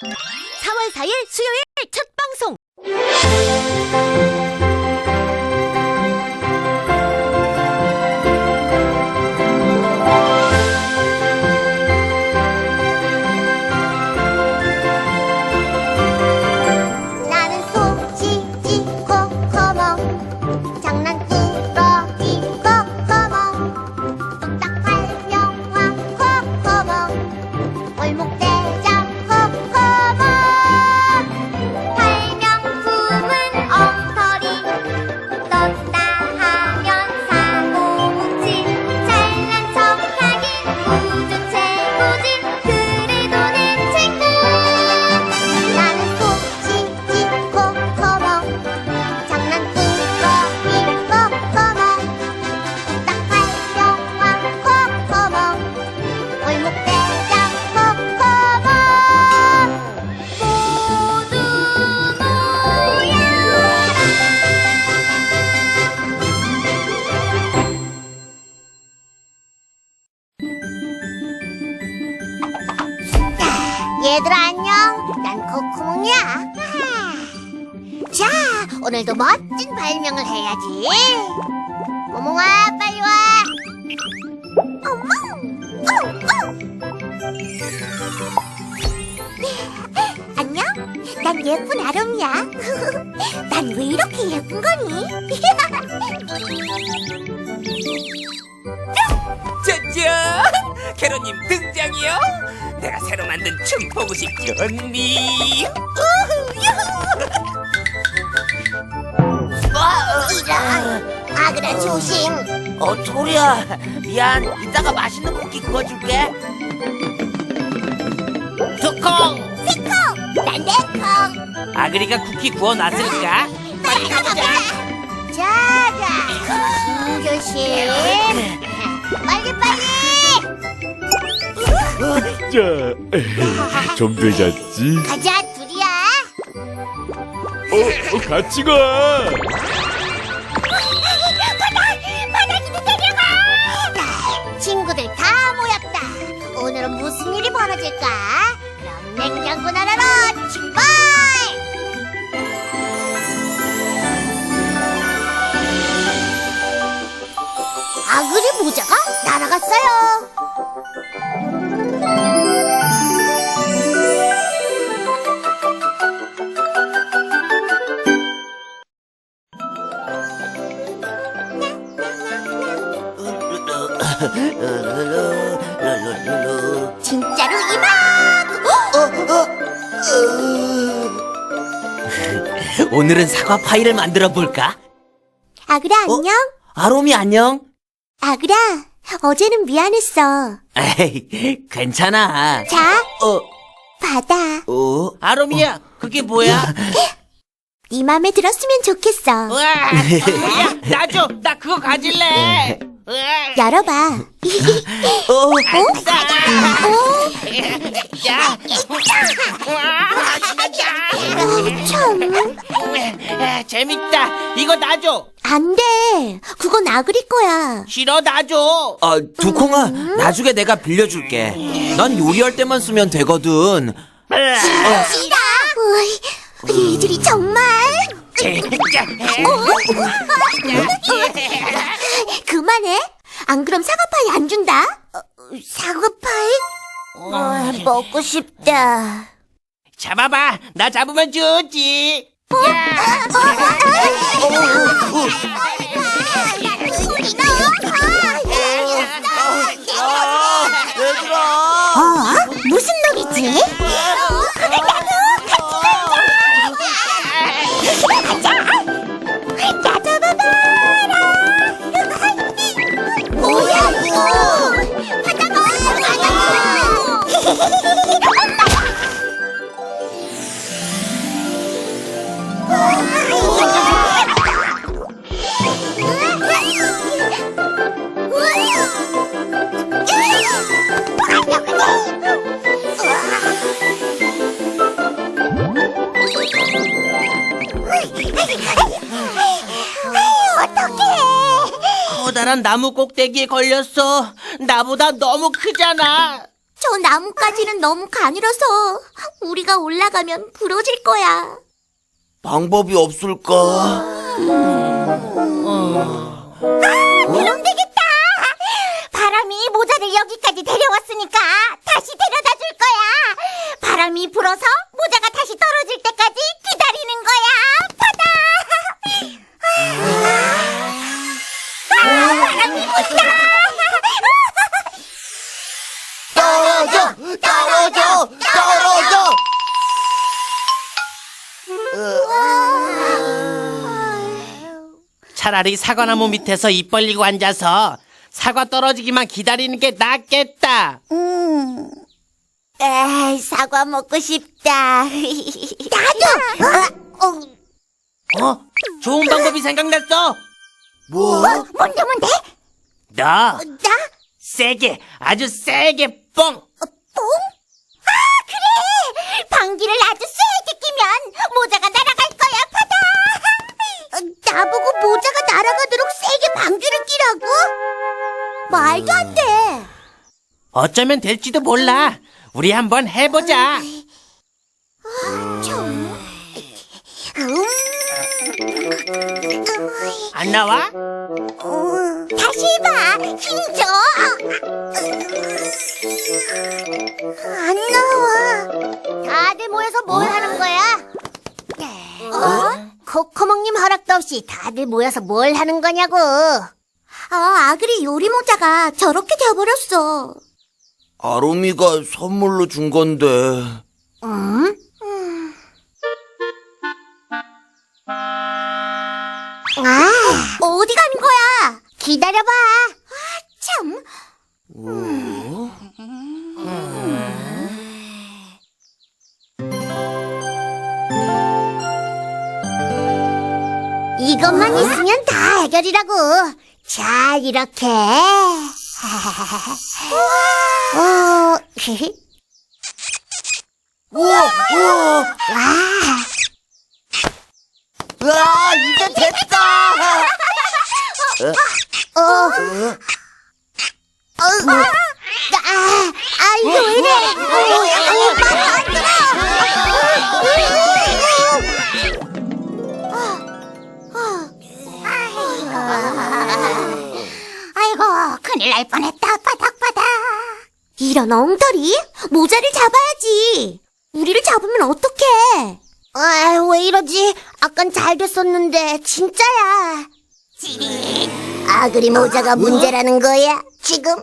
4월 4일 수요일 첫 방송. 얘들아 안녕. 난 코코몽이야. 자 오늘도 멋진 발명을 해야지. 모몽아 빨리 와. 안녕. 난 예쁜 아롬이야. 난 왜 이렇게 예쁜 거니? 짜잔! 캐로님 등장이요? 내가 새로 만든 춤 보고 싶지 언니? 이런 아그라 조심 어, 토리야. 미안. 이따가 맛있는 고기 구워줄게. 두콩! 난 내콩 아그리가 쿠키 구워놨을까? 빨리 가보자. 자자, 조심. 빨리 빨리. 자, 좀 늦었지? 가자 둘이야. 어, 어, 같이 가! 바닥이도 데려가. 친구들 다 모였다. 오늘은 무슨 일이 벌어질까? 그럼 냉장고 나라로 출발. 아그리 모자가 날아갔어요. 오늘은 사과 파이를 만들어 볼까? 아그라 안녕. 아롬이 안녕. 아그라 어제는 미안했어. 에이, 괜찮아. 자 어, 받아. 어? 아롬이야, 그게 뭐야? 네 맘에 들었으면 좋겠어. 야, 나 줘! 나 그거 가질래! 열어봐. 어, 야! 우와! 어, 참. 에, 재밌다! 이거 나줘! 안 돼. 그건 아그리 거야. 싫어, 나줘! 어, 두콩아, 나중에 내가 빌려줄게. 난 요리할 때만 쓰면 되거든. 싫어. 어이, 얘들이 정말. 진짜! 그만해. 안 그럼 사과파이 안 준다. 어, 사과파이? 어, 먹고 싶다. 잡아봐! 나 잡으면 주지! 어? 무슨 놀이지? 나 커다란 나무 꼭대기에 걸렸어. 나보다 너무 크잖아. 저 나뭇가지는 너무 가늘어서 우리가 올라가면 부러질 거야. 방법이 없을까? 그 차라리 사과나무 밑에서 입 벌리고 앉아서 사과 떨어지기만 기다리는 게 낫겠다. 음. 에이, 사과 먹고 싶다. 나도. 어, 어? 좋은 방법이 생각났어. 뭐? 뭐, 뭔데 뭔데? 너 나? 세게 아주 세게 뻥. 뽕? 아, 그래! 방귀를 아주 세게 끼면 모자가! 어, 나보고 모자가 날아가도록 세게 방귀를 끼라고? 말도 안 돼! 어쩌면 될지도 몰라. 우리 한번 해보자. 좀. 안 나와? 음, 다시 해봐! 힘 줘! 안 나와. 다들 모여서 뭘 하는 거야? 어? 코코몽님 허락 도 없이 다들 모여서 뭘 하는 거냐고. 아, 아그리 요리 모자가 저렇게 돼버렸어. 아롬이가 선물로 준 건데. 음? 아, 어디 가는 거야? 기다려봐. 아, 참. 이것만 있으면 다 해결이라고. 자, 이렇게. 어, 우와! 우와! 와. 와, 이제 됐다! 어. 어. 어. 아, 아, 이런 엉터리? 모자를 잡아야지. 우리를 잡으면 어떡해? 아, 왜 이러지? 아깐 잘 됐었는데, 진짜야. 찌릿. 아그리 모자가 문제라는 거야, 지금?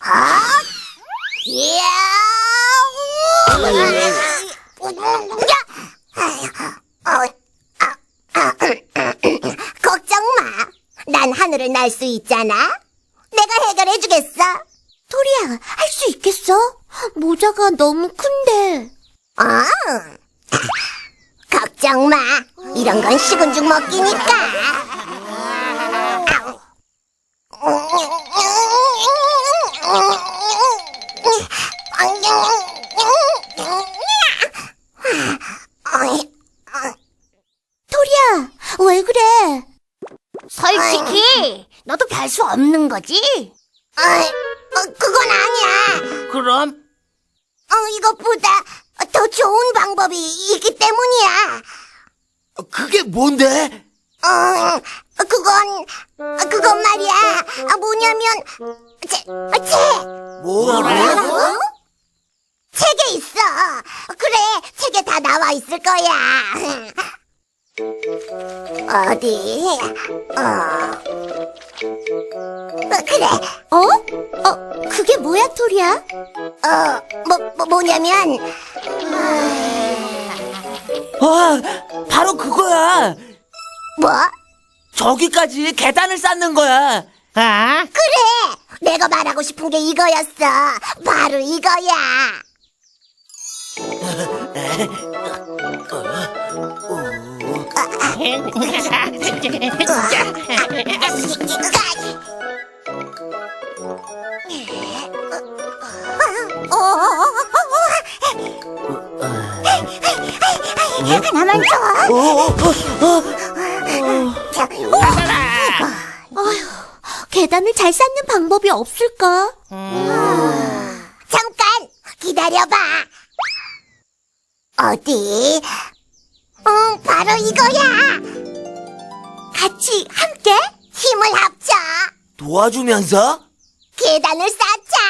아! 이야! 걱정 마. 난 하늘을 날 수 있잖아. 내가 해결해 주겠어. 토리야, 할 수 있겠어? 모자가 너무 큰데. 아, 걱정 마. 이런 건 식은 죽 먹기니까. 토리야, 왜 그래? 솔직히, 너도 별수 없는 거지? 어, 그건 아니야. 그럼 어, 이것보다 더 좋은 방법이 있기 때문이야. 그게 뭔데? 어, 그건, 그건 말이야. 아, 뭐냐면, 체, 아, 체. 뭐라고? 어? 책에 있어. 그래, 책에 다 나와 있을 거야. 어디? 어. 어, 그래. 어? 어, 그게 뭐야, 토리야? 어, 뭐, 뭐 뭐냐면, 아, 바로 그거야! 뭐? 저기까지 계단을 쌓는 거야! 아 그래! 내가 말하고 싶은 게 이거였어. 바로 이거야. 하나만 줘. 어, 어, 어. 자, 어휴, 계단을 잘 쌓는 방법이 없을까? 잠깐 기다려봐. 어디? 응, 바로 이거야. 같이 함께 힘을 합쳐 도와주면서? 계단을 쌓자.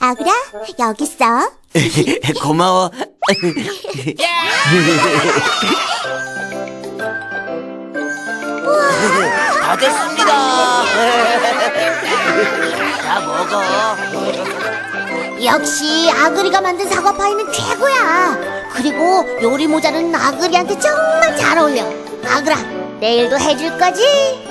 아그라, 여기 있어. 고마워. 다 됐습니다. 다 먹어. 역시 아그리가 만든 사과파이는 최고야. 그리고 요리 모자는 아그리한테 정말 잘 어울려. 아그라, 내일도 해줄 거지?